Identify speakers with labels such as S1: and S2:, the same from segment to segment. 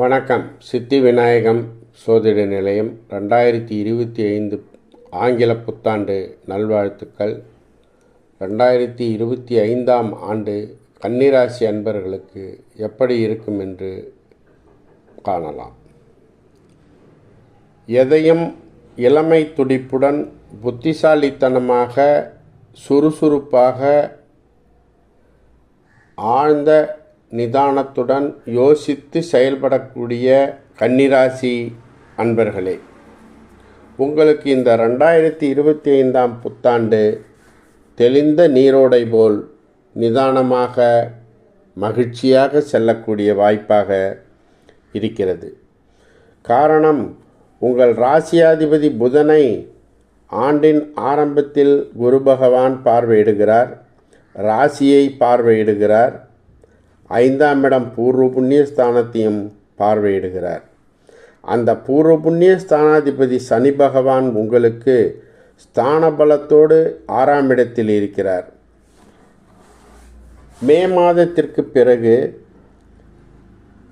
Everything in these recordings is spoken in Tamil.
S1: வணக்கம். சித்தி விநாயகம் சோதிட நிலையம் ரெண்டாயிரத்தி இருபத்தி ஐந்து ஆங்கில புத்தாண்டு நல்வாழ்த்துக்கள். ரெண்டாயிரத்தி இருபத்தி ஐந்தாம் ஆண்டு கன்னிராசி அன்பர்களுக்கு எப்படி இருக்கும் என்று காணலாம். எதையும் இளமை துடிப்புடன் புத்திசாலித்தனமாக சுறுசுறுப்பாக ஆழ்ந்த நிதானத்துடன் யோசித்து செயல்படக்கூடிய கன்னிராசி அன்பர்களே உங்களுக்கு இந்த ரெண்டாயிரத்தி இருபத்தி ஐந்தாம் புத்தாண்டு தெளிந்த நீரோடை போல் நிதானமாக மகிழ்ச்சியாக செல்லக்கூடிய வாய்ப்பாக இருக்கிறது. காரணம் உங்கள் ராசியாதிபதி புதனை ஆண்டின் ஆரம்பத்தில் குரு பகவான் பார்வையிடுகிறார் ராசியை பார்வையிடுகிறார் ஐந்தாம் இடம் பூர்வ புண்ணிய ஸ்தானத்தையும் பார்வையிடுகிறார். அந்த பூர்வ புண்ணிய ஸ்தானாதிபதி சனி பகவான் உங்களுக்கு ஸ்தான பலத்தோடு ஆறாம் இடத்தில் இருக்கிறார். மே மாதத்திற்கு பிறகு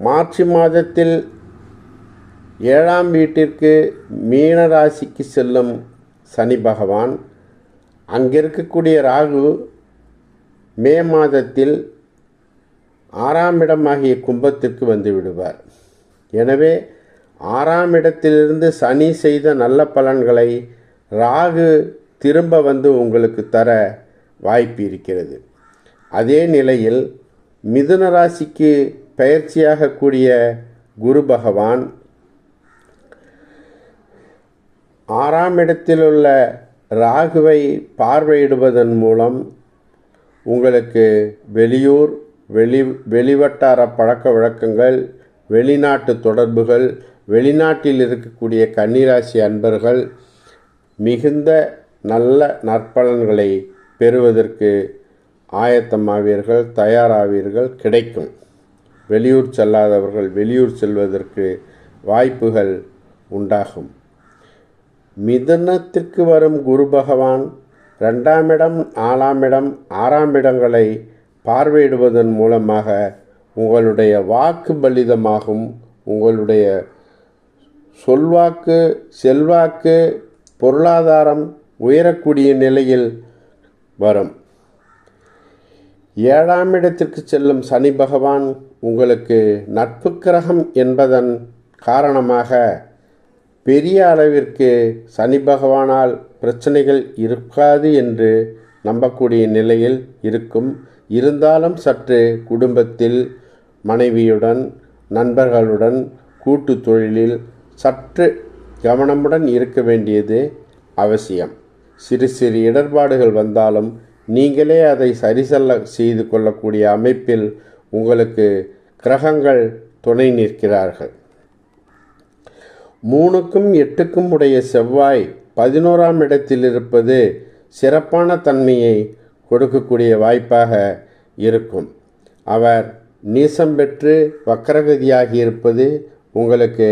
S1: மார்ச் மாதத்தில் ஏழாம் வீட்டிற்கு மீன ராசிக்கு செல்லும் சனி பகவான் அங்கிருக்கக்கூடிய ராகு மே மாதத்தில் ஆறாம் இடமாகிய கும்பத்திற்கு வந்து விடுவார். எனவே ஆறாம் இடத்திலிருந்து சனி செய்த நல்ல பலன்களை ராகு திரும்ப வந்து உங்களுக்கு தர வாய்ப்பு இருக்கிறது. அதே நிலையில் மிதுன ராசிக்கு பயிற்சியாகக்கூடிய குரு பகவான் ஆறாம் இடத்திலுள்ள ராகுவை பார்வையிடுவதன் மூலம் உங்களுக்கு வெளியூர் வெளி வெளிவட்டார பழக்க வழக்கங்கள் வெளிநாட்டு தொடர்புகள் வெளிநாட்டில் இருக்கக்கூடிய கன்னிராசி அன்பர்கள் மிகுந்த நல்ல நற்பலன்களை பெறுவதற்கு ஆயத்தமாவீர்கள் தயாராவீர்கள் கிடைக்கும். வெளியூர் செல்லாதவர்கள் வெளியூர் செல்வதற்கு வாய்ப்புகள் உண்டாகும். மிதனத்திற்கு வரும் குரு பகவான் ரெண்டாம் இடம் நாலாம் இடம் ஆறாம் இடங்களை பார்வையிடுவதன் மூலமாக உங்களுடைய வாக்கு பலிதமாகும் உங்களுடைய சொல்வாக்கு செல்வாக்கு பொருளாதாரம் உயரக்கூடிய நிலையில் வரும். ஏழாம் இடத்திற்கு செல்லும் சனி பகவான் உங்களுக்கு நட்பு கிரகம் என்பதன் காரணமாக பெரிய அளவிற்கு சனி பகவானால் பிரச்சனைகள் இருக்காது என்று நம்பக்கூடிய நிலையில் இருக்கும். இருந்தாலும் சற்று குடும்பத்தில் மனைவியுடன் நண்பர்களுடன் கூட்டு தொழிலில் சற்று கவனமுடன் இருக்க வேண்டியது அவசியம். சிறு சிறு இடர்பாடுகள் வந்தாலும் நீங்களே அதை சரிசல்ல செய்து கொள்ளக்கூடிய அமைப்பில் உங்களுக்கு கிரகங்கள் துணை நிற்கிறார்கள். மூணுக்கும் எட்டுக்கும் உடைய செவ்வாய் பதினோராம் இடத்தில் இருப்பது சிறப்பான தன்மையை கொடுக்கக்கூடிய வாய்ப்பாக இருக்கும். அவர் நீசம் பெற்று வக்கரகதியாகி இருப்பது உங்களுக்கு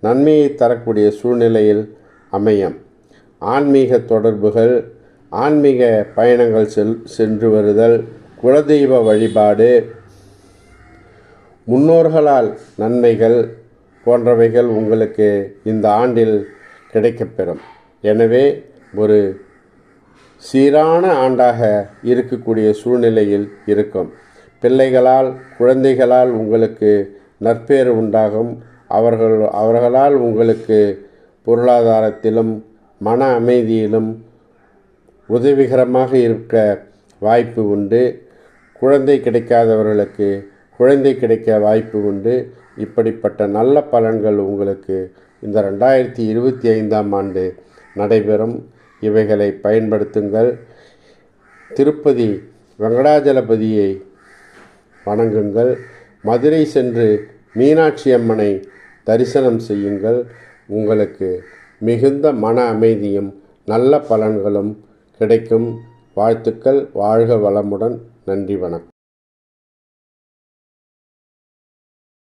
S1: நன்மையை தரக்கூடிய சூழ்நிலையில் அமையும். ஆன்மீக தொடர்புகள் ஆன்மீக பயணங்கள் செல் சென்று வருதல் குலதெய்வ வழிபாடு முன்னோர்களால் நன்மைகள் போன்றவைகள் உங்களுக்கு இந்த ஆண்டில் கிடைக்கப்பெறும். எனவே ஒரு சீரான ஆண்டாக இருக்கக்கூடிய சூழ்நிலையில் இருக்கும். பிள்ளைகளால் குழந்தைகளால் உங்களுக்கு நற்பேறு உண்டாகும். அவர்கள் அவர்களால் உங்களுக்கு பொருளாதாரத்திலும் மன அமைதியிலும் உதவிகரமாக இருக்க வாய்ப்பு உண்டு. குழந்தை கிடைக்காதவர்களுக்கு குழந்தை கிடைக்க வாய்ப்பு உண்டு. இப்படிப்பட்ட நல்ல பலன்கள் உங்களுக்கு இந்த ரெண்டாயிரத்தி இருபத்தி ஐந்தாம் ஆண்டு நடைபெறும். இவைகளை பயன்படுத்துங்கள். திருப்பதி வெங்கடாஜலபதியை வணங்குங்கள். மதுரை சென்று மீனாட்சி அம்மனை தரிசனம் செய்யுங்கள். உங்களுக்கு மிகுந்த மன அமைதியும் நல்ல பலன்களும் கிடைக்கும். வாழ்த்துக்கள் வாழ்க வளமுடன். நன்றி வணக்கம்.